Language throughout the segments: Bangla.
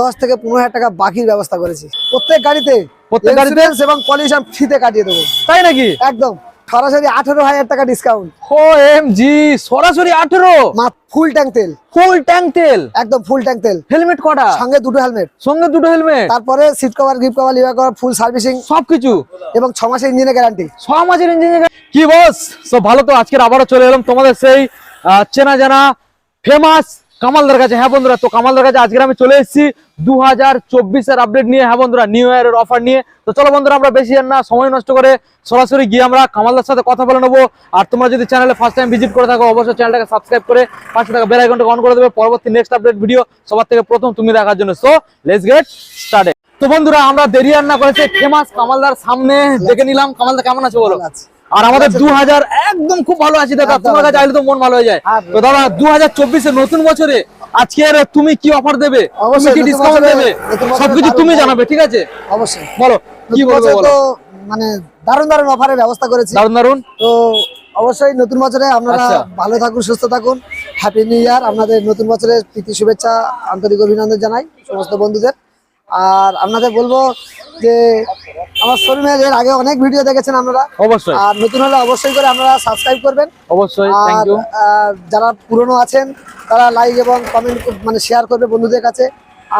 দশ থেকে পনেরো হাজার টাকা বাকির ব্যবস্থা করেছি। প্রত্যেক গাড়িতে প্রত্যেক গাড়িতে? এবং পলিউশন ফ্রিতে কাটিয়ে দেবো। তাই নাকি? একদম। সরাসরি আঠারো হাজার টাকা ডিসকাউন্ট ও এম জি সরাসরি আঠেরো? মা ফুল ট্যাঙ্ক তেল। ফুল ট্যাঙ্ক তেল? একদম ফুল ট্যাঙ্ক তেল। হেলমেট কটা? সঙ্গে দুটো হেলমেট সঙ্গে দুটো হেলমেট তারপরে seat cover gift cover lever cover full servicing সবকিছু? এবং ছ মাসের ইঞ্জিনের গ্যারান্টি ছ মাসের ইঞ্জিনিয়ার কি বস সব ভালো তো আজকের আবারও চলে এলাম তোমাদের সেই চেনা জানা ফেমাস কামালদার কাছে হ্যাঁ বন্ধুরা, তো কামালদার কাছে আজকে আমি চলে এসেছি দু হাজার চব্বিশের আপডেট নিয়ে হ্যাঁ বন্ধুরা নিউ ইয়ারের অফার নিয়ে। তো চলো বন্ধুরা, আমরা বেশি না, সময় নষ্ট করে সরাসরি গিয়ে আমরা কামালদার সাথে কথা বলে নেব। আর তোমরা যদি চ্যানেলে ফার্স্ট টাইম ভিজিট করে থাকো, অবশ্যই চ্যানেলটাকে সাবস্ক্রাইব করে পাশে থাকা বেল আইকনটা অন করে দেবে। পরবর্তী নেক্সট আপডেট ভিডিও সবার থেকে প্রথম তুমি দেখার জন্য। সো লেটস গেট স্টার্টেড তো বন্ধুরা, আমরা দেরি আর না করেছে ফেমাস কামালদার সামনে দেখে নিলাম। কামালদা, কেমন আছে বলো। আর আমাদের দু হাজার একদম খুব ভালো আছি দাদা একদম, তোমার কাছে আইলে তো মন ভালো হয়ে যায়। হ্যাঁ, তো দাদা দু হাজার চব্বিশে নতুন বছরে আজকের তুমি কি অফার দেবে? কি ডিসকাউন্ট দেবে? সবকিছু তুমি জানাবে ঠিক আছে? অবশ্যই। বলো কি বলব বলো? মানে দারুণ দারুণ অফারের ব্যবস্থা করেছি। দারুণ দারুণ তো অবশ্যই নতুন বছরে আপনারা আচ্ছা। ভালো থাকুন সুস্থ থাকুন। হ্যাপি নিউ ইয়ার আপনাদের নতুন বছরের প্রীতি শুভেচ্ছা আন্তরিক অভিনন্দন জানাই সমস্ত বন্ধুদের। আর আপনাদের বলব যে আমার শোরুমের এর আগে অনেক ভিডিও দেখেছেন আপনারা। অবশ্যই। আর নতুন হলে অবশ্যই করে আপনারা সাবস্ক্রাইব করবেন। অবশ্যই আর যারা পুরনো আছেন তারা লাইক এবং কমেন্ট মানে শেয়ার করবে বন্ধুদের কাছে।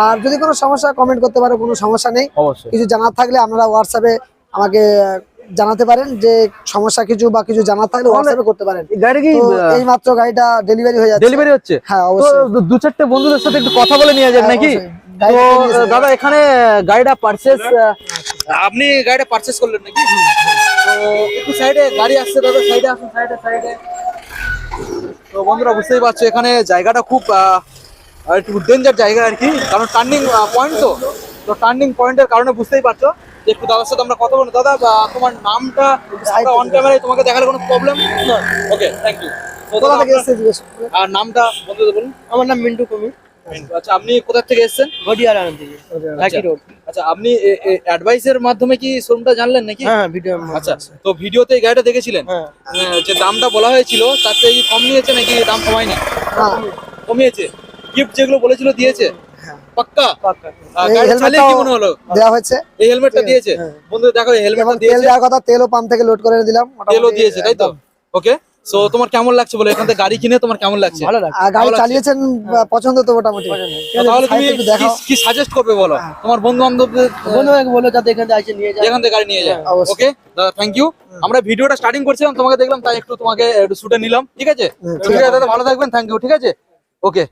আর যদি কোনো সমস্যা কমেন্ট করতে পারে কোনো সমস্যা নেই। কিছু জানার থাকলে আপনারা হোয়াটসঅ্যাপে আমাকে জানাতে পারেন যে সমস্যা কিছু বা কিছু জানার থাকলে হোয়াটসঅ্যাপে করতে পারেন। গাড়ি কি এই মাত্র গাড়িটা ডেলিভারি হয়ে যাচ্ছে। ডেলিভারি হচ্ছে? হ্যাঁ অবশ্যই। দু চারটে বন্ধুদের সাথে একটু কথা বলে নিয়ে যান হ্যাঁ, নাকি। তো দাদা এখানে গাড়িটা পারচেস আপনি গাড়িটা পারচেস করলেন নাকি? তো একটু সাইডে গাড়ি আসছে দাদা সাইডে আসুন সাইডে সাইডে তো বন্ধুরা বুঝতেই পারছ এখানে জায়গাটা খুব একটু ডেঞ্জার জায়গা আর কি কারণ টার্নিং পয়েন্ট তো। তো টার্নিং পয়েন্টের কারণে বুঝতেই পারছ। যে একটু দাদার সাথে আমরা কথা বলব। দাদা তোমার নামটা অন ক্যামেরায় তোমাকে দেখালে কোনো প্রবলেম ওকে থ্যাংক ইউ আর নামটা বন্ধুদের বলুন। আমার নাম মিন্টু কুমির। আচ্ছা আপনি কোথা থেকে এসেছেন? গডিয়ার আনন্দ থেকে। লাকি রোড আচ্ছা। আপনি অ্যাডভাইসের মাধ্যমে কি শোরুমটা জানলেন নাকি? হ্যাঁ ভিডিও আচ্ছা তো ভিডিওতে এই গাড়িটা দেখেছিলেন? হ্যাঁ। যে দামটা বলা হয়েছিল তার থেকে কম নিয়েছে নাকি দাম কমায়নি? কমিয়েছে। গিফট যেগুলো বলেছিল দিয়েছে? পাক্কা? পাক্কা। গাড়ি চালিয়ে কি মনে হলো? দেওয়া হয়েছে। এই হেলমেটটা দিয়েছে? বন্ধু দেখো এই এবং হেলমেটটা তেল দিয়েছে। দেওয়ার কথা তেলও পাম্প থেকে লোড করে দিলাম। তেলও দিয়েছে তাই তো? ওকে সো তোমার কেমন লাগছে বলো? এখান থেকে গাড়ি কিনে তোমার কেমন লাগছে? ভালো লাগছে। গাড়ি চালিয়েছেন পছন্দ তো মোটামুটি। তাহলে তুমি কি- সাজেস্ট করবে বলো? তোমার বন্ধু বান্ধবদের বন্ধু বলল যাতে এখান থেকে আসে নিয়ে যায়। এখান থেকে গাড়ি নিয়ে যায়। ওকে দাদা থ্যাংক ইউ আমরা ভিডিওটা স্টার্টিং করছিলাম তোমাকে দেখলাম তাই একটু তোমাকে একটু শুটে নিলাম। ঠিক আছে? ঠিক আছে দাদা ভালো থাকবেন থ্যাংক ইউ ঠিক আছে? ওকে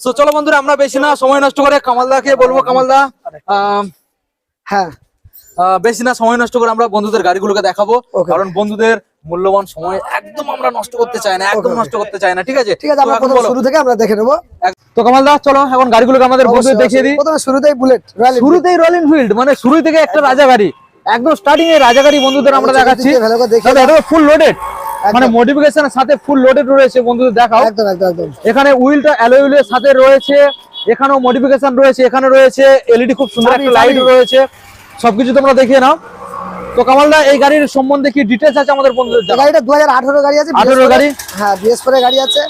সো চলো বন্ধুরা আমরা বেশি না সময় নষ্ট করে কামালদাকে বলব কামালদা হ্যাঁ। আহ, বেশি না সময় নষ্ট করে আমরা বন্ধুদের গাড়িগুলোকে দেখাবো। কারণ বন্ধুদের মূল্যবান সময় একদম আমরা নষ্ট করতে চাই না একদম নষ্ট করতে চাই না ঠিক আছে? ঠিক আছে আমরা শুরু থেকে আমরা দেখে নেব। তো কামালদা চলো এখন গাড়িগুলোকে আমাদের বন্ধুদের দেখিয়ে দিই। প্রথমে শুরুতেই বুলেট রয়্যাল শুরুতেই রয়্যাল এনফিল্ড মানে শুরু থেকে একটা রাজা গাড়ি। একদম স্টার্টিং এ রাজা গাড়ি বন্ধুদের আমরা দেখাচ্ছি। ফুল লোডেড মানে মডিফিকেশনের সাথে ফুল লোডেড রয়েছে বন্ধুদের দেখাও। একদম একদম এখানে উইলটা অ্যালয় হুইলের সাথে রয়েছে। এখানেও মডিফিকেশন রয়েছে এখানে রয়েছে এলইডি খুব সুন্দর একটা লাইট রয়েছে। সবকিছু তোমরা দেখিয়ে নাও। তো কামালদা এই গাড়ির সম্বন্ধে কি ডিটেলস আছে আমাদের বন্ধুদের গাড়িটা দু হাজার আঠারো গাড়ি আছে 18 BS4 গাড়ি? হ্যাঁ বিএস ফোর গাড়ি আছে।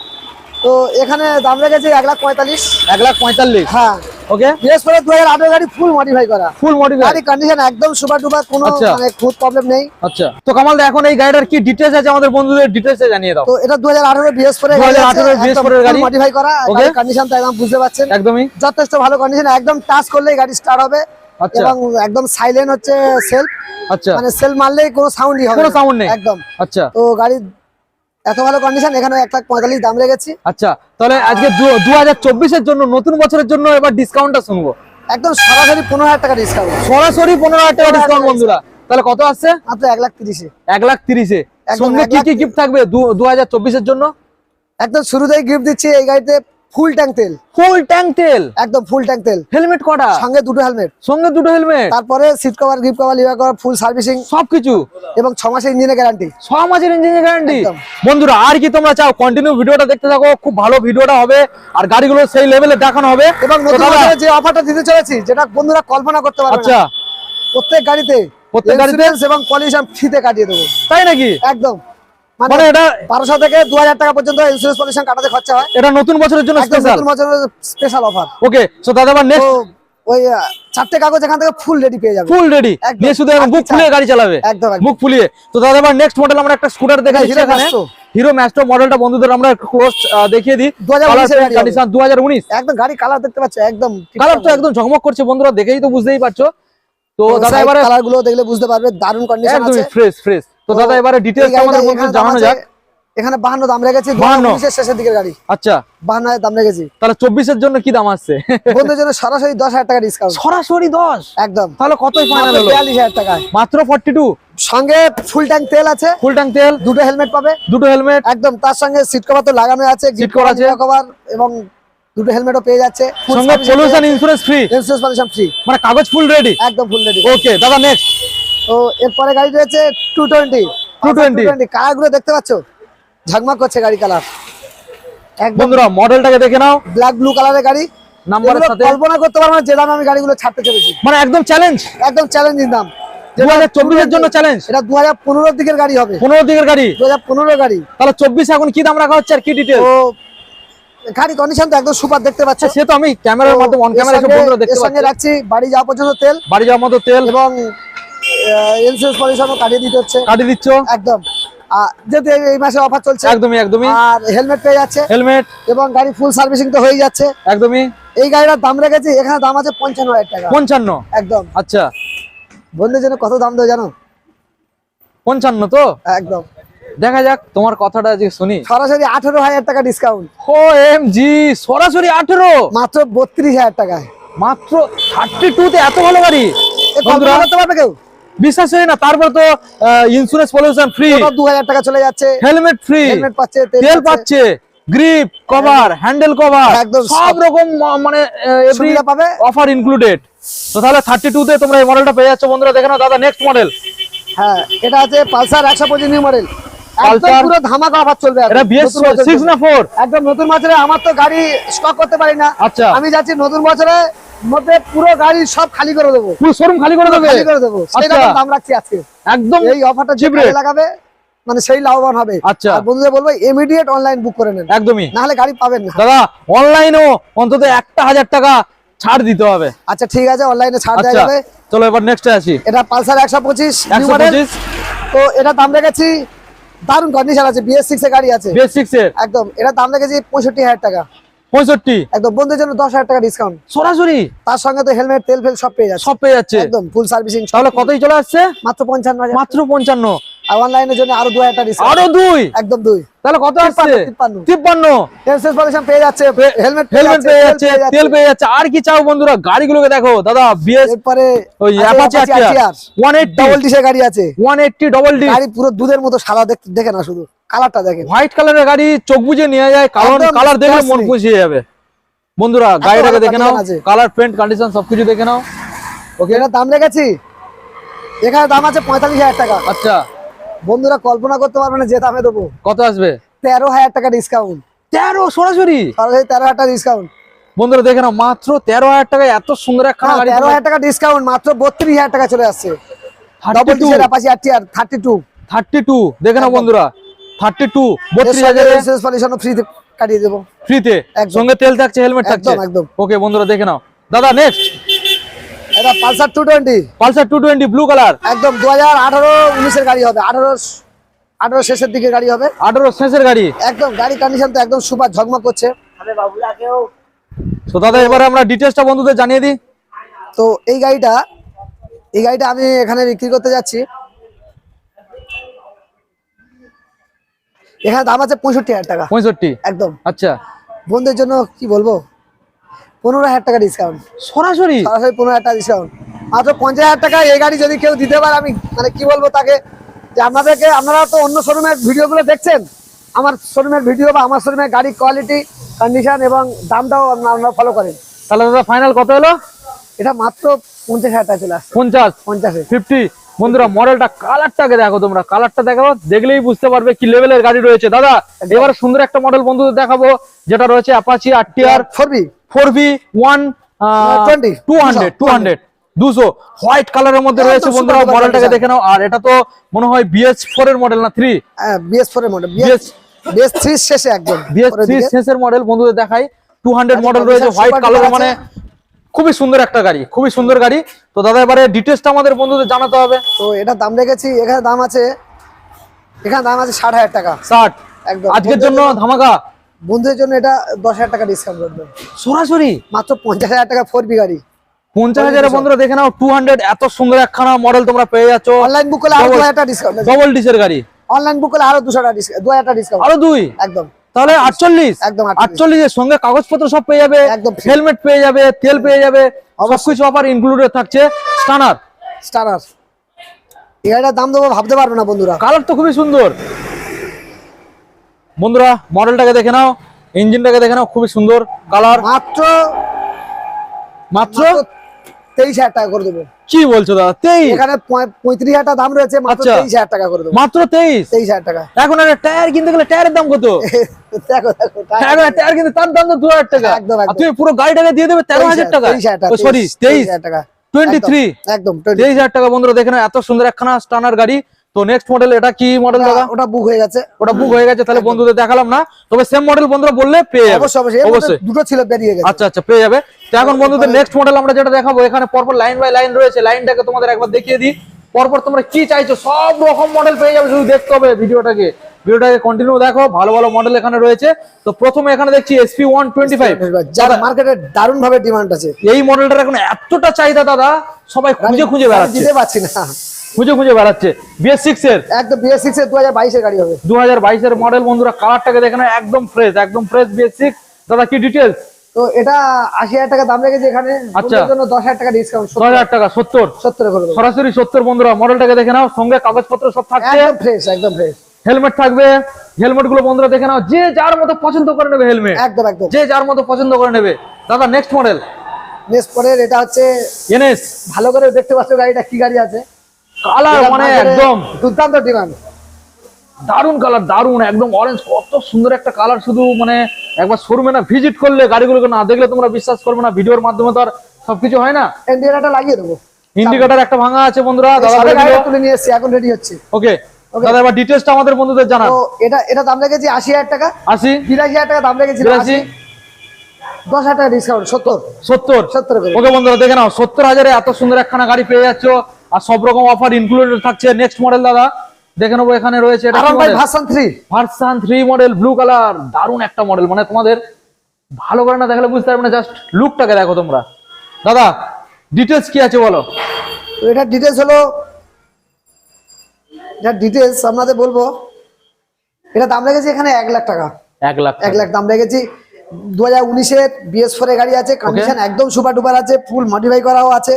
তো এখানে দাম রেখেছে এক লাখ পঁয়তাল্লিশ। এক লাখ পঁয়তাল্লিশ? হ্যাঁ। ওকে বিএস ফোর দু হাজার আঠারো গাড়ি ফুল মডিফাই করা। ফুল মডিফাই গাড়ি কন্ডিশন একদম সুপার ডুপার কোনো আচ্ছা। মানে খুব প্রবলেম নেই। আচ্ছা। তো কামালদা এখন এই গাড়িটার কি ডিটেলস আছে আমাদের বন্ধুদের? ডিটেলস জানিয়ে দাও। তো এটা দু হাজার আঠারো বিএস ফোর 2018 BS4 এর গাড়ি। মডিফাই করা। Okay. কন্ডিশন তো একদম বুঝতে পারছেন। একদমই। যথেষ্ট ভালো কন্ডিশন একদম টাচ করলেই গাড়ি স্টার্ট হবে। এবং একদম সাইলেন্ট হচ্ছে সেলফ আচ্ছা। মানে সেল মারলেই কোনো সাউন্ডই হবে কোনো সাউন্ড নেই। একদম। আচ্ছা। তো গাড়ি এত ভালো কন্ডিশন এখানে এক লাখ পঁয়তাল্লিশ দাম রেখেছি। আচ্ছা তাহলে আজকে দু হাজার চব্বিশের জন্য নতুন বছরের জন্য এবার ডিসকাউন্টটা শুনব। একদম সরাসরি পনেরো হাজার টাকা ডিসকাউন্ট সরাসরি পনেরো হাজার টাকা ডিসকাউন্ট বন্ধুরা। তাহলে কত আসছে? মাত্র এক লাখ তিরিশে। এক লাখ তিরিশে। সঙ্গে কি কি গিফট থাকবে দু হাজার চব্বিশের জন্য? একদম শুরুতেই গিফট দিচ্ছি এই গাড়িতে। ফুল ট্যাঙ্ক তেল। ফুল ট্যাঙ্ক তেল? একদম ফুল ট্যাঙ্ক তেল। হেলমেট কটা? সঙ্গে দুটো হেলমেট। সঙ্গে দুটো হেলমেট? তারপরে seat cover gift cover lever cover full servicing সবকিছু? এবং ছ মাসের ইঞ্জিনের গ্যারান্টি ছ মাসের ইঞ্জিন গ্যারান্টি বন্ধুরা আর কি তোমরা চাও? কন্টিনিউ ভিডিওটা দেখতে থাকো খুব ভালো ভিডিওটা হবে আর গাড়িগুলো সেই লেভেলে দেখানো হবে। এবং যে অফারটা দিতে চলেছি যেটা বন্ধুরা কল্পনা করতে পারবে আচ্ছা। প্রত্যেক গাড়িতে প্রত্যেক গাড়িতে? এবং পলিউশন ফ্রিতে কাটিয়ে দেবো। তাই নাকি? একদম। মানে মানে এটা বারোশো থেকে দু হাজার টাকা পর্যন্ত ইন্স্যুরেন্স কাটাতে খরচা হয়। এটা নতুন বছরের জন্য স্পেশাল নতুন বছরের স্পেশাল অফার ওকে সো দাদা নেক্সট ওই চারটে কাগজ এখান থেকে ফুল রেডি পেয়ে যাবে। ফুল রেডি নিয়ে শুধু কি ফুলিয়ে গাড়ি চালাবে? একদম। মুখ ফুলিয়ে। তো দাদা নেক্সট মডেল আমরা একটা স্কুটার দেখাই এখানে হিরো ম্যাস্ট্রো মডেলটা বন্ধুদের আমরা ক্লোজ দেখিয়ে দিই। 2019 এর গাড়ি হবে। কন্ডিশন 2019 একদম গাড়ি কালার দেখতে পাচ্ছ একদম কালার তো একদম ঝকমক করছে বন্ধুরা দেখেই তো বুঝতেই পারছ। তো দাদা এবারে কালারগুলো দেখলে বুঝতে পারবে দারুণ কন্ডিশন আছে। ফ্রেশ ফ্রেশ তো দাদা এবারে ডিটেইলস আমাদের দাম জানানো যাক। এখানে বাহান্ন দাম রেখেছি 52 উনিশের শেষের দিকের গাড়ি। আচ্ছা। বাহান্ন হাজার দাম রেখেছি। তাহলে চব্বিশের জন্য কি দাম আছে বন্ধুদের জন্য সরাসরি দশ হাজার টাকা ডিসকাউন্ট সরাসরি দশ? একদম। তাহলে কতই ফাইনাল হলো? বিয়াল্লিশ হাজার টাকায়। মাত্র ফর্টি টু সঙ্গে ফুল ট্যাঙ্ক তেল আছে। ফুল ট্যাঙ্ক তেল? দুটো হেলমেট পাবে। দুটো হেলমেট একদম তার সঙ্গে সিট কভার তো লাগানো আছে সিট cover আছে। কভার এবং দুটো হেলমেটও পেয়ে যাচ্ছে। সঙ্গে pollution insurance free insurance pollution free মানে কাগজ ফুল রেডি একদম ফুল রেডি ওকে দাদা নেক্সট তো এরপরে গাড়ি রয়েছে টু টোয়েন্টি 220 কালারগুলো দেখতে পাচ্ছ? ঝাকমাক করছে গাড়ি কালার। একদম বন্ধুরা মডেলটাকে দেখে নাও। ব্ল্যাক ব্লু কালারের গাড়ি। নাম্বারের সাথে। কল্পনা করতে পারব না যে দামে আমি গাড়িগুলো ছাড়তে চলেছি। মানে একদম চ্যালেঞ্জ একদম চ্যালেঞ্জিং দাম। চব্বিশের জন্য চ্যালেঞ্জ এটা দু হাজার পনেরোর দিকের গাড়ি হবে। পনেরো দিকের গাড়ি? দু হাজার পনেরো গাড়ি। তাহলে চব্বিশ এখন কি দাম রাখা হচ্ছে আর কি ডিটেল গাড়ি কন্ডিশন তো একদম সুপার দেখতে পাচ্ছ। সে তো আমি ক্যামেরার মাধ্যমে অন ক্যামেরা দেখতে এর সঙ্গে রাখছি বাড়ি যাওয়া পর্যন্ত তেল। বাড়ি যাওয়ার মতো তেল। এবং ইন্স্যুরেন্স পলিউশনও কাটিয়ে দিতে হচ্ছে। কাটিয়ে দিচ্ছ? একদম। যেহেতু এই- মাসে অফার চলছে একদমই একদমই। আর হেলমেট পেয়ে যাচ্ছে হেলমেট এবং গাড়ি ফুল সার্ভিসিং তো হয়ে যাচ্ছে। একদমই। এই গাড়িটার দাম রেখেছি এখানে দাম আছে পঞ্চান্ন হাজার টাকা। পঞ্চান্ন? একদম। আচ্ছা। বন্ধুদের জন্য কত দাম দেবো জানো? পঞ্চান্ন তো? একদম। দেখা যাক তোমার কথাটা যে শুনি। সরাসরি আঠেরো হাজার টাকা ডিসকাউন্ট ও এম জি সরাসরি আঠেরো? মাত্র বত্রিশ হাজার টাকায়। মাত্র থার্টি টু তে এত ভালো গাড়ি? করতে পারবে কেউ? বিশ্বাস হয় না তারপর তো ইন্স্যুরেন্স পলিউশন ফ্রি দু হাজার টাকা চলে যাচ্ছে। হেলমেট ফ্রি হেলমেট পাচ্ছে তেল পাচ্ছে। গ্রিপ কভার হ্যান্ডেল কভার একদম। সব রকম মানে সুবিধা পাবে। অফার ইনক্লুডেড তো তাহলে থার্টি টু তে তোমরা এই মডেলটা পেয়ে যাচ্ছ। বন্ধুরা দেখে নাও দাদা নেক্সট মডেল হ্যাঁ এটা আছে পালসার একশো পঁচিশ নিউ মডেল একদম পুরো ধামাকা অফার চলবে এটা বিএস নতুন বছরের সিক্স জন্য। না ফোর একদম নতুন বছরে আমার তো গাড়ি স্টক করতে পারি না। আচ্ছা। আমি যাচ্ছি নতুন বছরে মধ্যে পুরো গাড়ি সব খালি করে দেবো। পুরো শোরুম খালি করে দেবে? খালি করে দেবো। সেই আচ্ছা। দাম রাখছি আজকে। একদম এই অফারটা যে। লাগাবে মানে সেই লাভবান হবে। আচ্ছা। বন্ধুদের বলব ইমিডিয়েট অনলাইন বুক করে নেন। একদমই। না হলে গাড়ি পাবেন না। দাদা অনলাইনেও অন্তত একটা হাজার টাকা ছাড় দিতে হবে। আচ্ছা ঠিক আছে অনলাইনে ছাড় দেওয়া আচ্ছা। যাবে। চলো এবার নেক্সটে আসি। এটা পালসার একশো পঁচিশ তো এটা দাম রেখেছি দারুণ কন্ডিশন আছে বিএস সিক্স এর গাড়ি আছে। বিএস সিক্স এর? একদম এটা দাম রেখেছি পঁয়ষট্টি হাজার টাকা। পঁয়ষট্টি। একদম জন্য দশ হাজার টাকা ডিসকাউন্ট সরাসরি? তার সঙ্গে তো হেলমেট তেল ফেল সব পেয়ে যাচ্ছে। সব পেয়ে যাচ্ছে। একদম ফুল সার্ভিসিং তাহলে কতই চলে আসছে? মাত্র পঞ্চান্ন মাত্র পঞ্চান্ন। আর অনলাইনের জন্য আরও দু হাজার টাকা ডিসকাউন্ট আরও দুই? একদম দুই। তাহলে কত আসছে? তিপ্পান্ন, তিপ্পান্ন। তিপ্পান্ন। এক্সেস পলিউশন পেয়ে যাচ্ছে হেলমেট হেলমেট পেয়ে যাচ্ছে তেল পেয়ে যাচ্ছে। আর কি চাও বন্ধুরা? গাড়িগুলোকে দেখো দাদা বিএস এরপরে ওই অ্যাপাচি আরটিআর 180 ডাবল ডিসের গাড়ি আছে। 180 ডবল ডি গাড়ি পুরো দুধের মতো সাদা দেখতে দেখে না শুধু। কালারটা দেখেন। হোয়াইট কালারের গাড়ি চোখ বুজে নিয়ে যায়। কালার কালার দেখলে মন। খুশি হয়ে যাবে। বন্ধুরা গাড়িটাকে দেখে নাও। কালার পেন্ট কন্ডিশন সবকিছু দেখে নাও। ওকে এটার দাম রেখেছি। এখানে দাম আছে পঁয়তাল্লিশ হাজার টাকা। আচ্ছা। বন্ধুরা কল্পনা করতে পারবে না যে দামে দেবো। কত আসবে? তেরো হাজার টাকা ডিসকাউন্ট তেরো? সরাসরি? সরাসরি তেরো হাজার টাকা ডিসকাউন্ট বন্ধুরা দেখে নাও মাত্র তেরো হাজার টাকা এত সুন্দর একখানা গাড়ি তেরো হাজার টাকা ডিসকাউন্ট মাত্র বত্রিশ হাজার টাকা চলে আসছে। ডবল আর থার্টি টু থার্টি টু দেখে নাও বন্ধুরা থার্টি টু বত্রিশ হাজার। কাটিয়ে দেবো। ফ্রিতে। সঙ্গে তেল থাকছে হেলমেট থাকছে? একদম। ওকে বন্ধুরা দেখে নাও। দাদা নেক্সট এটা Pulsar two twenty Pulsar two twenty blue colour একদম দু হাজার আঠারো উনিশের গাড়ি হবে। আঠারো আঠারো শেষের দিকে গাড়ি হবে। আঠারো শেষের গাড়ি। একদম গাড়ি কন্ডিশন তো একদম সুপার ঝকমক করছে। তো দাদা এবারে আমরা ডিটেলসটা বন্ধুদের জানিয়ে দিই। তো এই গাড়িটা এই গাড়িটা আমি এখানে বিক্রি করতে যাচ্ছি। এখানে দাম আছে পঁয়ষট্টি হাজার টাকা। পঁয়ষট্টি। একদম। আচ্ছা। বন্ধুদের জন্য কি বলব? পনেরো হাজার টাকা ডিসকাউন্ট সরাসরি? সরাসরি পনেরো হাজার টাকা ডিসকাউন্ট মাত্র পঞ্চাশ হাজার টাকা এই গাড়ি যদি কেউ দিতে পারে আমি মানে কি বলব তাকে যে আপনাদেরকে আপনারা তো অন্য শোরুমের ভিডিওগুলো দেখছেন? আমার শোরুমের ভিডিও বা আমার শোরুমের গাড়ির কোয়ালিটি কন্ডিশন এবং দামটাও আপনারা- আপনারা ফলো করেন। তাহলে দাদা ফাইনাল কত হলো? এটা মাত্র পঞ্চাশ হাজার টাকা চলে আসছে। পঞ্চাশ? পঞ্চাশে। ফিফটি বন্ধুরা মডেলটা কালারটাকে দেখো তোমরা। কালারটা দেখো দেখলেই বুঝতে পারবে কি লেভেলের গাড়ি রয়েছে। দাদা এবার সুন্দর একটা মডেল বন্ধুদের দেখাবো যেটা রয়েছে অ্যাপাচি আর RTR four V four V one two hundred two hundred দুশো। হোয়াইট কালারের মধ্যে রয়েছে বন্ধুরা মডেলটাকে দেখে নাও। আর এটা তো মনে হয় বিএস ফোর এর মডেল না থ্রি বিএস ফোর এর মডেল BS বিএস থ্রি শেষে একদম। বিএস থ্রি শেষের মডেল বন্ধুদের দেখাই। টু হান্ড্রেড আচ্ছা, মডেল রয়েছে হোয়াইট super কালার মানে। খুবই সুন্দর একটা গাড়ি খুবই সুন্দর গাড়ি। তো দাদা এবারে ডিটেলসটা আমাদের বন্ধুদের জানাতে হবে। তো এটা দাম রেখেছি এখানে দাম আছে এখানে দাম আছে ষাট হাজার টাকা। ষাট? একদম। আজকের জন্য ধামাকা? বন্ধুদের জন্য এটা দশ হাজার টাকা ডিসকাউন্ট করবেন সরাসরি? মাত্র পঞ্চাশ হাজার টাকা ফোর বি গাড়ি। পঞ্চাশ হাজারের বন্ধুরা দেখে নাও টু হান্ড্রেড এত সুন্দর একখানা মডেল তোমরা পেয়ে যাচ্ছ। অনলাইন বুক করলে আরও দু হাজার টাকা ডিসকাউন্ট ডবল ডিসের গাড়ি। অনলাইন বুক করলে আরও দুশো টাকা ডিসকাউন্ট দু হাজার টাকা ডিসকাউন্ট আরও দুই? একদম। তাহলে আটচল্লিশ। একদম 48 আটচল্লিশের সঙ্গে কাগজপত্র সব পেয়ে যাবে একদম হেলমেট পেয়ে যাবে তেল পেয়ে যাবে সবকিছু আবার ইনক্লুডেড থাকছে। স্টানার স্টারার এই গাড়িটার দাম দেবো ভাবতে পারবে না বন্ধুরা। কালার তো খুবই সুন্দর। বন্ধুরা মডেলটাকে দেখে নাও ইঞ্জিনটাকে দেখে নাও খুবই সুন্দর। কালার মাত্র? মাত্র তেইশ হাজার টাকা করে দেবো। কি বলছো দাদা? তেইশ? এখানে পঁয়ত্রিশ হাজার দাম রয়েছে মাত্র আচ্ছা। তেইশ হাজার টাকা করে দেবো। মাত্র তেইশ? তেইশ হাজার টাকা। এখন একটা টায়ার কিনতে গেলে টায়ারের দাম কত? দেখো দেখো টাকা- এখন একটা টায়ার কিনতে তার দাম তো দু হাজার টাকা। একদম, তুমি পুরো গাড়িটাকে দিয়ে দেবে তেরো হাজার টাকা। সরি তেইশ হাজার টাকা। টোয়েন্টি থ্রি একদম তেইশ হাজার টাকা বন্ধুরা দেখে নাও এত সুন্দর একখানা স্টানার গাড়ি। তো নেক্সট মডেল এটা কি মডেল দাদা? ওটা বুক হয়ে গেছে। ওটা বুক হয়ে গেছে তাহলে বন্ধুদের দেখালাম না। তবে সেম মডেল বন্ধুরা বললে পেয়ে যাবে। অবশ্যই দুটো ছিল বেরিয়ে গেছে। আচ্ছা আচ্ছা পেয়ে যাবে। তো এখন বন্ধুদের নেক্সট মডেল আমরা যেটা দেখাবো এখানে পরপর লাইন বাই লাইন রয়েছে। লাইনটাকে তোমাদের একবার দেখিয়ে দিই। পরপর তোমরা কি চাইছো সব রকম মডেল পেয়ে যাবে শুধু দেখতে হবে ভিডিওটাকে। ভিডিওটাকে কন্টিনিউ দেখো ভালো ভালো মডেল এখানে রয়েছে। তো প্রথমে এখানে দেখছি এসপি ওয়ান টোয়েন্টি ফাইভ যার মার্কেটে দারুণ ভাবে ডিমান্ড আছে। এই মডেলটার এখন এতটা চাহিদা দাদা। সবাই খুঁজে খুঁজে বেড়াচ্ছে। দিতে পারছি না। খুঁজে খুঁজে বেড়াচ্ছে। বিএস সিক্স এর? একদম বিএস সিক্স এর দু হাজার বাইশের গাড়ি হবে। দু হাজার বাইশের মডেল বন্ধুরা কালারটাকে দেখে নাও, একদম ফ্রেশ একদম ফ্রেশ বিএস সিক্স দাদা কি ডিটেলস তো এটা আশি হাজার টাকা দাম রেখেছে এখানে। আচ্ছা। জন্য দশ হাজার টাকা ডিসকাউন্ট দশ হাজার টাকা সত্তর? সত্তর সরাসরি সত্তর বন্ধুরা মডেলটাকে দেখে নাও সঙ্গে কাগজপত্র সব থাকছে। একদম ফ্রেশ একদম ফ্রেশ হেলমেট থাকবে। হেলমেটগুলো বন্ধুরা দেখে নাও যে যার মতো পছন্দ করে নেবে হেলমেট একদম একদম। যে যার মতো পছন্দ করে নেবে। দাদা নেক্সট মডেল নেক্সট পরের এটা হচ্ছে এনএস ভালো করে দেখতে পাচ্ছ গাড়িটা কি গাড়ি আছে। কালার মানে একদম। দুর্দান্ত ডিমান্ড। দারুণ কালার দারুণ একদম অরেঞ্জ কত সুন্দর একটা কালার শুধু মানে একবার শোরুমে না ভিজিট করলে গাড়িগুলোকে না দেখলে তোমরা বিশ্বাস করবে না ভিডিওর মাধ্যমে তো আর সবকিছু হয় না। লাগিয়ে দেবো। ইন্ডিকেটার একটা ভাঙা আছে বন্ধুরা দাদা তুলে নিয়ে এসেছি এখন রেডি হচ্ছে। ওকে দাদা এবার ডিটেলসটা আমাদের বন্ধুদের জানান। তো এটা এটা দাম রেখেছি আশি হাজার টাকা। টাকা দাম টাকা ডিসকাউন্ট সত্তর। সত্তর? সত্তর করে। ওকে বন্ধুরা দেখে নাও সত্তর হাজারে এত সুন্দর একখানা গাড়ি পেয়ে যাচ্ছ। আর সব রকম অফার ইনক্লুডেড থাকছে। নেক্সট মডেল দাদা দেখে নেব এখানে রয়েছে এটা ভাই version three version three model blue colour দারুণ একটা মডেল মানে তোমাদের ভালো করে না দেখালে বুঝতে পারবে না জাস্ট লুকটাকে দেখো তোমরা। দাদা ডিটেলস কি আছে বলো? এটা ডিটেলস হলো এটা ডিটেলস আপনাদের বলব। এটা দাম রেখেছি এখানে এক লাখ টাকা। এক লাখ এক লাখ দাম রেখেছি। দু হাজার উনিশের বিএস ফোর গাড়ি আছে কন্ডিশন একদম সুপার ডুপার আছে ফুল মডিফাই করাও আছে।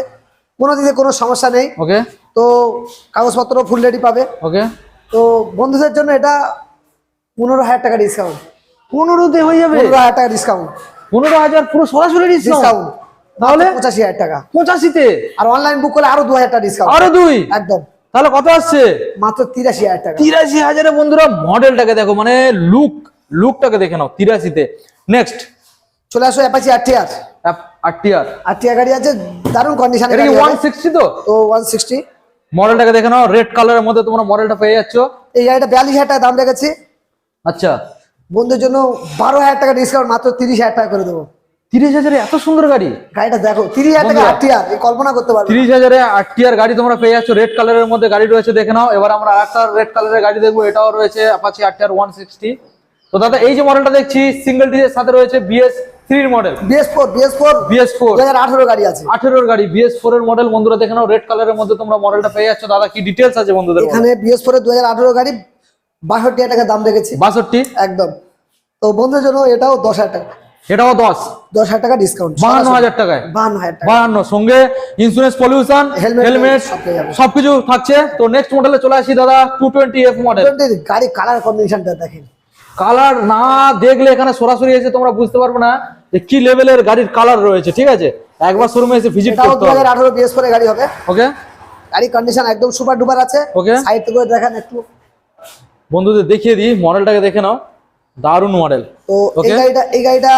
কোনো দিকে কোনো সমস্যা নেই। ওকে তো কাগজপত্র ফুল রেডি পাবে। ওকে তো বন্ধুদের জন্য এটা পনেরো হাজার টাকা ডিসকাউন্ট পনেরো পনেরোতে হয়ে যাবে? পনেরো হাজার টাকা ডিসকাউন্ট পনেরো হাজার পুরো সরাসরি ডিসকাউন্ট তাহলে? পঁচাশি হাজার টাকা। পঁচাশিতে? আর অনলাইন বুক করলে আরও দু হাজার টাকা ডিসকাউন্ট আরও দুই? একদম। তাহলে কত আসছে? মাত্র তিরাশি হাজার টাকা। তিরাশি হাজারে বন্ধুরা মডেলটাকে দেখো মানে লুক লুকটাকে দেখে নাও তিরাশিতে। নেক্সট চলে আসো অ্যাপাচি আরটিআর আরটিআর আরটিআর গাড়ি আছে দারুণ কন্ডিশনে এটা তো? মডেলটাকে দেখে নাও রেড কালারের মধ্যে তোমরা মডেলটা পেয়ে যাচ্ছ। এই গাড়িটা টাকা দাম রেখেছি। আচ্ছা। বন্ধুদের জন্য বারো হাজার টাকা ডিসকাউন্ট মাত্র তিরিশ হাজার টাকা করে দেবো। এত সুন্দর গাড়ি? গাড়িটা দেখো তিরিশ হাজার টাকা বন্ধুরা। আরটিআর এই কল্পনা করতে পারবে আরটিআর গাড়ি তোমরা পেয়ে যাচ্ছ। রেড কালারের মধ্যে গাড়ি রয়েছে দেখে নাও। এবার আমরা আরেকটা রেড কালারের গাড়ি দেখব এটাও রয়েছে আরটিআর তো দাদা এই যে মডেলটা দেখছি সিঙ্গেল ডিজের সাথে রয়েছে বিএস থ্রির মডেল। গাড়ি আছে। এর মডেল বন্ধুরা দেখে নাও রেড কালারের মধ্যে তোমরা মডেলটা পেয়ে যাচ্ছ। দাদা কি আছে বন্ধুদের এখানে গাড়ি টাকা দাম রেখেছি একদম। তো বন্ধুদের জন্য এটাও দশ হাজার টাকা। এটাও টাকা ডিসকাউন্ট টাকায়? টাকা। সঙ্গে ইন্স্যুরেন্স পলিউশন হেলমেট। সবকিছু থাকছে। তো নেক্সট মডেলে চলে আসি দাদা টু টোয়েন্টি এফ মডেল গাড়ি কালার কম্বিনেশনটা দেখেন। কালার না দেখলে এখানে সরাসরি এসে তোমরা বুঝতে পারবে না যে কি লেভেলের গাড়ির কালার রয়েছে ঠিক আছে? একবার শোরুমে এসে ভিজিট করতে হবে। হাজার আঠারো বিএস ফোর গাড়ি হবে। ওকে গাড়ি কন্ডিশন একদম সুপার ডুপার আছে। Okay. সাইড থেকে দেখেন একটু। বন্ধুদের দেখিয়ে দিই মডেলটাকে দেখে নাও। দারুণ মডেল তো এই গাড়িটা এই গাড়িটা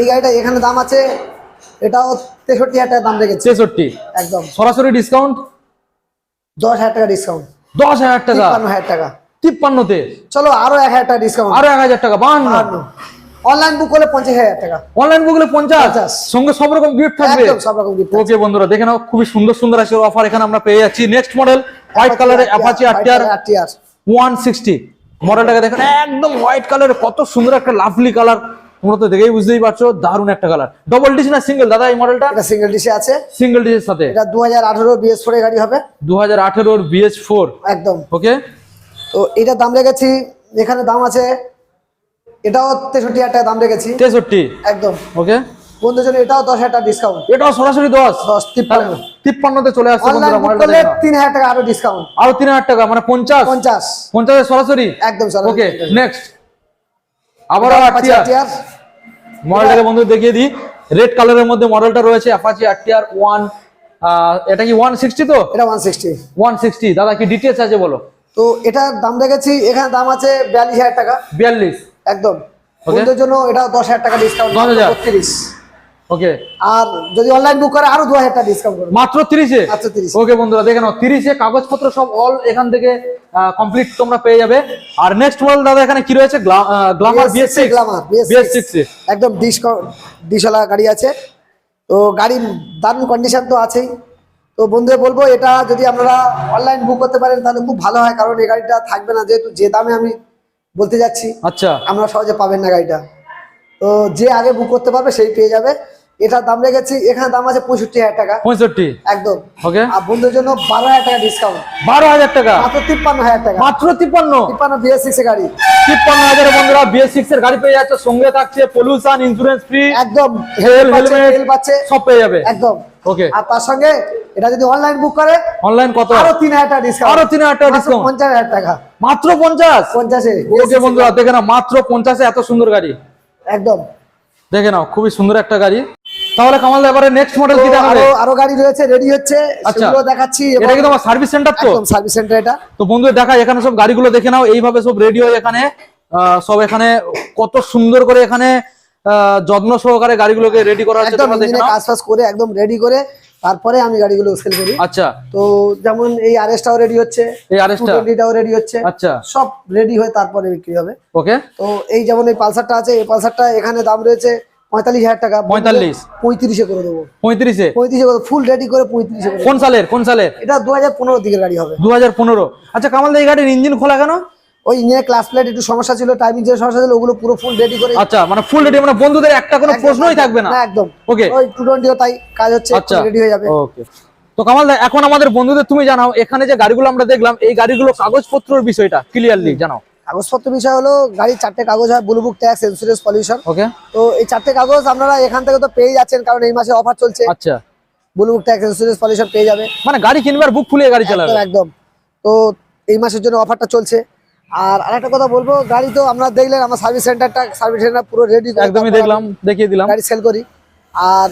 এই গাড়িটা এখানে দাম আছে এটাও তেষট্টি হাজার টাকা দাম রেখেছে। ছেষট্টি একদম। সরাসরি ডিসকাউন্ট দশ হাজার টাকা ডিসকাউন্ট দশ হাজার টাকা। তিপ্পান্ন হাজার টাকা। তিপ্পান্নতে। চলো আরও এক হাজার টাকা ডিসকাউন্ট আরও এক হাজার টাকা বাহান্ন। অনলাইন বুক করলে পঞ্চাশ হাজার টাকা। অনলাইন বুকলে পঞ্চাশ। পঞ্চাশ। সঙ্গে সব রকম গিফট থাকবে। সব রকম gift ওকে বন্ধুরা দেখে নাও খুবই সুন্দর সুন্দর আছে অফার এখানে আমরা পেয়ে যাচ্ছি। নেক্সট মডেল হোয়াইট কালারের অ্যাপাচি আরটিআর আরটিআর মডেলটাকে দেখেন একদম হোয়াইট কালার কত সুন্দর একটা লাভলি কালার তোমরা তো দেখেই বুঝতেই পারছ দারুণ একটা কালার ডবল ডিস না সিঙ্গেল দাদা এই মডেলটা এটা সিঙ্গেল ডিশে আছে। সিঙ্গেল ডিসের সাথে। এটা দু হাজার আঠারো বিএস ফোর গাড়ি হবে। দু হাজার আঠেরোর বিএস ফোর একদম। ওকে তো এটা দাম রেখেছি এখানে দাম আছে এটাও তেষট্টি হাজার টাকা দাম রেখেছি। তেষট্টি? একদম। ওকে। বন্ধুর জন্য এটাও দশ হাজার টাকা ডিসকাউন্ট এটাও সরাসরি দশ? দশ তিপ্পান্ন। তিপ্পান্নতে চলে আসছে। তিন হাজার টাকা আরও ডিসকাউন্ট আরও তিন হাজার টাকা মানে পঞ্চাশ? পঞ্চাশ। পঞ্চাশে সরাসরি? একদম। ওকে নেক্সট আবারও আপাচি আটটি RTR মডেলটাকে বন্ধু দেখিয়ে দিই। রেড কালারের মধ্যে মডেলটা রয়েছে অ্যাপাচি আরটিআর ওয়ান এটা কি ওয়ান সিক্সটি তো? এটা ওয়ান সিক্সটি ওয়ান সিক্সটি দাদা কি ডিটেলস আছে বলো? তো এটার দাম রেখেছি এখানে দাম আছে বিয়াল্লিশ হাজার টাকা। বিয়াল্লিশ? একদম। বন্ধুদের জন্য এটা দশ হাজার টাকা ডিসকাউন্ট 10,000 বত্রিশ। ওকে আর যদি অনলাইন বুক করে আরও দু হাজার টাকা ডিসকাউন্ট করবে। মাত্র তিরিশে? মাত্র 30 ওকে বন্ধুরা দেখে নাও তিরিশে কাগজপত্র সব অল এখান থেকে কমপ্লিট তোমরা পেয়ে যাবে। আর নেক্সট মডেল দাদা এখানে কি রয়েছে? Glamour BS six Glamour BS six একদম ডিস গাড়ি আছে। তো গাড়ির দারুণ কন্ডিশন তো আছেই। তো বন্ধুদের বলব এটা যদি আপনারা অনলাইন বুক করতে পারেন তাহলে খুব ভালো হয় কারণ এই গাড়িটা থাকবে না যেহেতু যে দামে আমি বলতে যাচ্ছি আচ্ছা। আমরা সহজে পাবেন না গাড়িটা। তো যে আগে বুক করতে পারবে সেই পেয়ে যাবে। এটার দাম রেখেছি এখানে দাম আছে পঁয়ষট্টি হাজার টাকা। পঁয়ষট্টি? একদম। ওকে। আর বন্ধুদের জন্য বারো হাজার টাকা ডিসকাউন্ট বারো হাজার টাকা? মাত্র তিপ্পান্ন হাজার টাকা। মাত্র তিপ্পান্ন? তিপ্পান্ন বিএস সিক্স গাড়ি। তিপ্পান্ন হাজারের বন্ধুরা বিএস সিক্স এর গাড়ি পেয়ে যাচ্ছে সঙ্গে থাকছে পলিউশন ইন্স্যুরেন্স ফ্রি একদম। হেলমেট পাচ্ছে সব পেয়ে যাবে। একদম। ওকে। আর তার সঙ্গে এটা যদি অনলাইন বুক করে অনলাইন কত? আরও তিন হাজার টাকা ডিসকাউন্ট আরও 3,000 টাকা হাজার টাকা। মাত্র পঞ্চাশ? পঞ্চাশে ওকে বন্ধুরা দেখে নাও মাত্র পঞ্চাশে এত সুন্দর গাড়ি। একদম। দেখে নাও খুবই সুন্দর একটা গাড়ি। তাহলে কামাল এবারে নেক্সট মডেল কি দেখাবে? আরও গাড়ি রয়েছে রেডি হচ্ছে আচ্ছা। সেগুলো দেখাচ্ছি এটা কি তোমার সার্ভিস সেন্টার তো? একদম সার্ভিস সেন্টার এটা। তো বন্ধু দেখা এখানে সব গাড়িগুলো দেখে নাও এইভাবে সব রেডি হয়ে এখানে সব এখানে কত সুন্দর করে এখানে যত্ন সহকারে গাড়িগুলোকে রেডি করা হচ্ছে তোমরা দেখে নাও। কাজ ফাজ করে একদম রেডি করে তারপরে আমি গাড়িগুলো সেল করি। আচ্ছা। তো যেমন এই আরএসটাও রেডি হচ্ছে এই আরএসটা টোয়েন্টিটাও রেডি হচ্ছে আচ্ছা। সব রেডি হয়ে তারপরে বিক্রি হবে। ওকে তো এই যেমন এই পালসারটা আছে এই পালসারটা এখানে দাম রয়েছে পঁয়তাল্লিশ হাজার টাকা 45 পঁয়ত্রিশে করে দেবো। পঁয়ত্রিশে? পঁয়ত্রিশে করে ফুল রেডি করে পঁয়ত্রিশে কোন সালের? কোন সালের? এটা দু হাজার পনেরো দিকের গাড়ি হবে। দু হাজার পনেরো। আচ্ছা কামাল এই গাড়ির ইঞ্জিন খোলা কেন? ওই ইঞ্জিনের ক্লাস প্লেট একটু সমস্যা ছিল টাইমিং যে সমস্যা ছিল ওগুলো পুরো ফুল রেডি করে আচ্ছা মানে ফুল রেডি মানে বন্ধুদের একটা কোনো প্রশ্নই থাকবে না? একদম। ওকে ওই টু টোয়েন্টিও তাই কাজ হচ্ছে আচ্ছা। রেডি হয়ে যাবে। ওকে তো কামাল দা এখন আমাদের বন্ধুদের তুমি জানাও এখানে যে গাড়িগুলো আমরা দেখলাম এই গাড়িগুলো কাগজপত্রের বিষয়টা ক্লিয়ারলি জানাও। কাগজপত্র বিষয় হলো গাড়ির চারটে কাগজ হয় blue book tax insurance pollution okay তো এই চারটে কাগজ আপনারা এখান থেকে তো পেয়ে যাচ্ছেন কারণ এই মাসে অফার চলছে। আচ্ছা। Blue book tax insurance pollution পেয়ে যাবে। মানে গাড়ি কিনবার বুক ফুলিয়ে গাড়ি চালাবে। একদম তো এই মাসের জন্য অফারটা চলছে। আর আরেকটা কথা বলব গাড়ি তো আপনারা দেখলেন আমার সার্ভিস সেন্টারটা সার্ভিস সেন্টার পুরো রেডি একদমই দেখলাম দেখিয়ে দিলাম। গাড়ি সেল করি। আর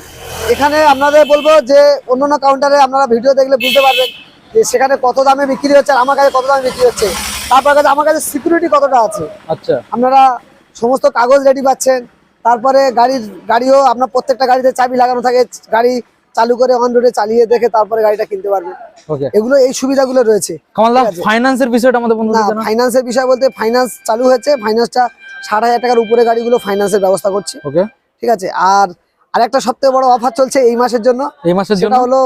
এখানে আপনাদের বলব যে অন্য অন্য কাউন্টারে আপনারা ভিডিও দেখলে বুঝতে পারবেন যে সেখানে কত দামে বিক্রি হচ্ছে আর আমার কাছে কত দামে বিক্রি হচ্ছে। তারপর কাছে আমার কাছে সিকিউরিটি কতটা আছে? আচ্ছা। আপনারা সমস্ত কাগজ রেডি পাচ্ছেন। তারপরে গাড়ির গাড়িও আপনার প্রত্যেকটা গাড়িতে চাবি লাগানো থাকে। গাড়ি চালু করে অন রোডে চালিয়ে দেখে তারপরে গাড়িটা কিনতে পারবেন। ওকে এগুলো এই সুবিধাগুলো রয়েছে। ফাইন্যান্সের বিষয়টা আমাদের ফাইন্যান্সের বিষয় বলতে ফাইন্যান্স চালু হয়েছে। ফাইন্যান্সটা ষাট হাজার টাকার উপরে গাড়িগুলো ফাইন্যান্সের ব্যবস্থা করছি। ওকে ঠিক আছে? আর আরেকটা সবথেকে বড় অফার চলছে এই মাসের জন্য। এই মাসের জন্য? হলো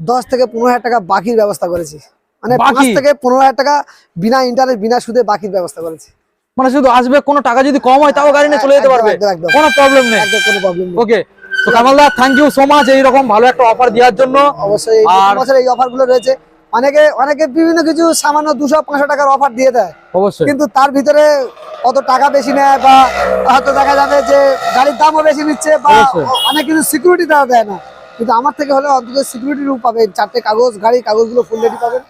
দশ থেকে পনেরো হাজার টাকা বাকির ব্যবস্থা করেছি। মানে? পাঁচ থেকে পনেরো হাজার টাকা বিনা ইন্টারেস্ট বিনা সুদে বাকির ব্যবস্থা করেছি। মানে শুধু আসবে কোনো টাকা যদি কম হয় তাও গাড়ি নিয়ে চলে যেতে পারবে। কোনো প্রবলেম নেই। কোনো প্রবলেম ওকে তো Kamal da thank you so much এইরকম ভালো একটা অফার দেওয়ার জন্য। অবশ্যই নতুন এই অফারগুলো রয়েছে। অনেকে অনেকে বিভিন্ন কিছু সামান্য দুশো পাঁচশো টাকার অফার দিয়ে দেয়। অবশ্যই। কিন্তু তার ভিতরে অত টাকা বেশি নেয় বা হয়তো দেখা যাবে যে গাড়ির দামও বেশি নিচ্ছে বা অনেক কিছু সিকিউরিটি তারা দেয় না। কিন্তু আমার থেকে হলে অন্তত সিকিউরিটি রূপ পাবেন। চারটে কাগজ গাড়ির কাগজগুলো ফুল রেডি পাবেন।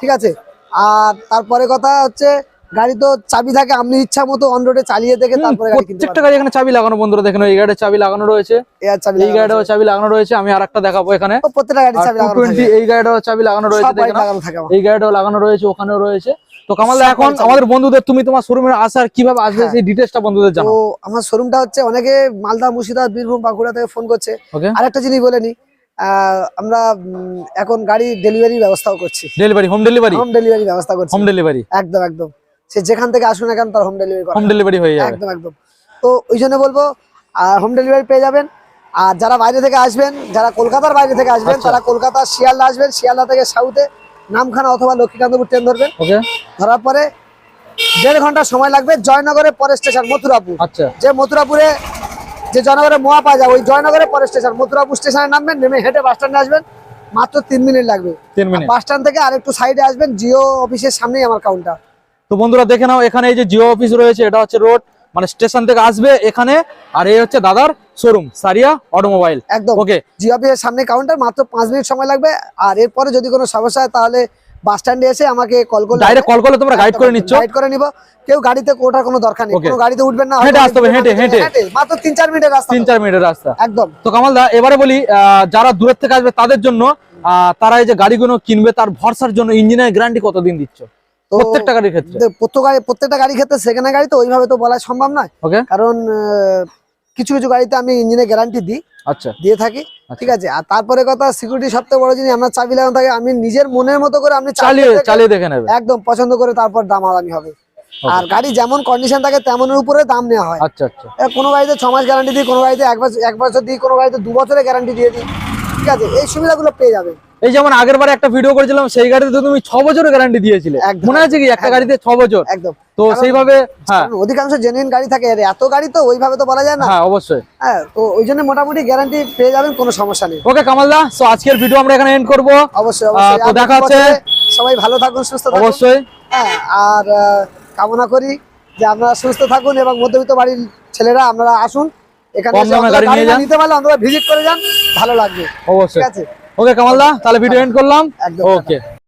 ঠিক আছে? আর তারপরে কথা হচ্ছে গাড়ি তো চাবি থাকে আপনি ইচ্ছা মতো অন রোডে চালিয়ে দেখে তারপরে প্রত্যেকটা গাড়ি এখানে চাবি লাগানো বন্ধুরা দেখেন এই গাড়ির চাবি লাগানো রয়েছে। এই গাড়িটাও চাবি লাগানো রয়েছে আমি আর একটা দেখাবো এখানে। প্রত্যেকটা গাড়ি চাবি লাগানো এই গাড়িটাও চাবি লাগানো রয়েছে সব গাড়ি দেখে নাও। লাগানো থাকে আমার। এই গাড়িটাও লাগানো রয়েছে ওখানেও রয়েছে। তো কামাল এখন আমাদের বন্ধুদের তুমি তোমার শোরুমে আসার কীভাবে আসবে হ্যাঁ। সেই ডিটেলসটা বন্ধুদের তো জানো আমার শোরুমটা হচ্ছে অনেকে মালদা মুর্শিদাবাদ বীরভূম বাঁকুড়া থেকে ফোন করছে আরেকটা জিনিস বলে নি আহ, আমরা এখন গাড়ি ডেলিভারি ব্যবস্থাও করছি। Delivery home delivery home delivery ব্যবস্থা করছি। হোম ডেলিভারি একদম একদম। সে যেখান থেকে আসুন না কেন তার হোম ডেলিভারি হোম ডেলিভারি হয়ে যাবে। একদম একদম। তো ওই জন্য বলব হোম ডেলিভারি পেয়ে যাবেন। আর যারা বাইরে থেকে আসবেন যারা কলকাতার বাইরে থেকে আসবেন আচ্ছা। তারা কলকাতা শিয়ালদা আসবেন শিয়ালদা থেকে সাউথে নামখানা অথবা লক্ষ্মীকান্তপুর ট্রেন ধরবেন। ওকে ধরার পরে দেড় ঘণ্টা সময় লাগবে জয়নগরের পরে স্টেশন মথুরাপুর। আচ্ছা। যে মথুরাপুরে যে জয়নগরে মোয়া পাওয়া যায় ওই জয়নগরের পরে স্টেশন মথুরাপুর স্টেশনে নামবেন নেমে হেঁটে বাস স্ট্যান্ডে আসবেন মাত্র তিন মিনিট লাগবে। তিন মিনিট। বাস স্ট্যান্ড থেকে আরেকটু সাইডে আসবেন জিও অফিসের সামনেই আমার কাউন্টার তো বন্ধুরা দেখে নাও এখানে এই যে জিও অফিস রয়েছে এটা হচ্ছে রোড মানে স্টেশন থেকে আসবে এখানে আর এই হচ্ছে দাদার শোরুম সারিয়া অটোমোবাইল। একদম। ওকে জিও অফিসের সামনে কাউন্টার মাত্র পাঁচ মিনিট সময় লাগবে আর এরপরে যদি কোনো সমস্যা হয় তাহলে বাস স্ট্যান্ডে এসে আমাকে কল করলে। ডাইরেক্ট কল করলে তোমরা গাইড করে নিচ্ছ? গাইড করে নিব। কেউ গাড়িতে ওঠার কোনো দরকার নেই. কোনো গাড়িতে উঠবেন না হেঁটে আসতে হবে, হেঁটে, হেঁটে। মাত্র তিন চার মিনিটের রাস্তা। তিন চার মিনিটের রাস্তা। একদম। তো কামাল দা এবারে বলি যারা দূরের থেকে আসবে তাদের জন্য তারা এই যে গাড়িগুলো কিনবে তার ভরসার জন্য ইঞ্জিনের গ্যারান্টি কতদিন দিচ্ছ? প্রত্যেকটা গাড়ির ক্ষেত্রে। প্রত্যেকটা গাড়ি ক্ষেত্রে সেকেন্ড গাড়ি তো ওইভাবে তো বলা সম্ভব নয়। কারণ কিছু কিছু গাড়িতে আমি ইঞ্জিনের গ্যারান্টি দিই। আচ্ছা। দিয়ে থাকি। ঠিক আছে? আর তারপরে কথা সিকিউরিটি সবথেকে বড় জিনিস আমরা চাবি লাগানো থাকে আমি নিজের মনের মতো করে আপনি চালিয়ে চালিয়ে চালিয়ে দেখে নেবেন। একদম পছন্দ করে তারপর দাম আদামি হবে। আর গাড়ি যেমন কন্ডিশন থাকে তেমনের উপরে দাম নেওয়া হয়। আচ্ছা আচ্ছা। কোনো গাড়িতে ছ মাস গ্যারান্টি দিই কোনো গাড়িতে এক বছর এক বছর দিই কোনো গাড়িতে দু বছরের গ্যারান্টি দিয়ে দিই। ঠিক আছে? এই সুবিধাগুলো পেয়ে যাবেন। এই যেমন আগের বারে একটা ভিডিও করেছিলাম সেই গাড়িতে তো তুমি ছ বছরের গ্যারান্টি দিয়েছিলে। মনে আছে কি একটা গাড়িতে ছ বছর? একদম। তো সেইভাবে হ্যাঁ। অধিকাংশ জেনুইন গাড়ি থাকে এত গাড়ি তো ওইভাবে তো বলা যায় না। হ্যাঁ অবশ্যই। হ্যাঁ তো ওই জন্য মোটামুটি গ্যারান্টি পেয়ে যাবেন কোনো সমস্যা নেই। ওকে কামাল দা তো আজকের ভিডিও আমরা এখানে এন্ড করব। অবশ্যই অবশ্যই। তো দেখা হচ্ছে। সবাই ভালো থাকুন সুস্থ থাকুন। অবশ্যই। হ্যাঁ আর কামনা করি যে আপনারা সুস্থ থাকুন এবং মধ্যবিত্ত বাড়ির ছেলেরা আপনারা আসুন। এখানে। নিতে পারলে অন্তত ভিজিট করে যান ভালো লাগবে। অবশ্যই। ঠিক আছে? ওকে কামাল দা তাহলে ভিডিও এন্ড করলাম। ওকে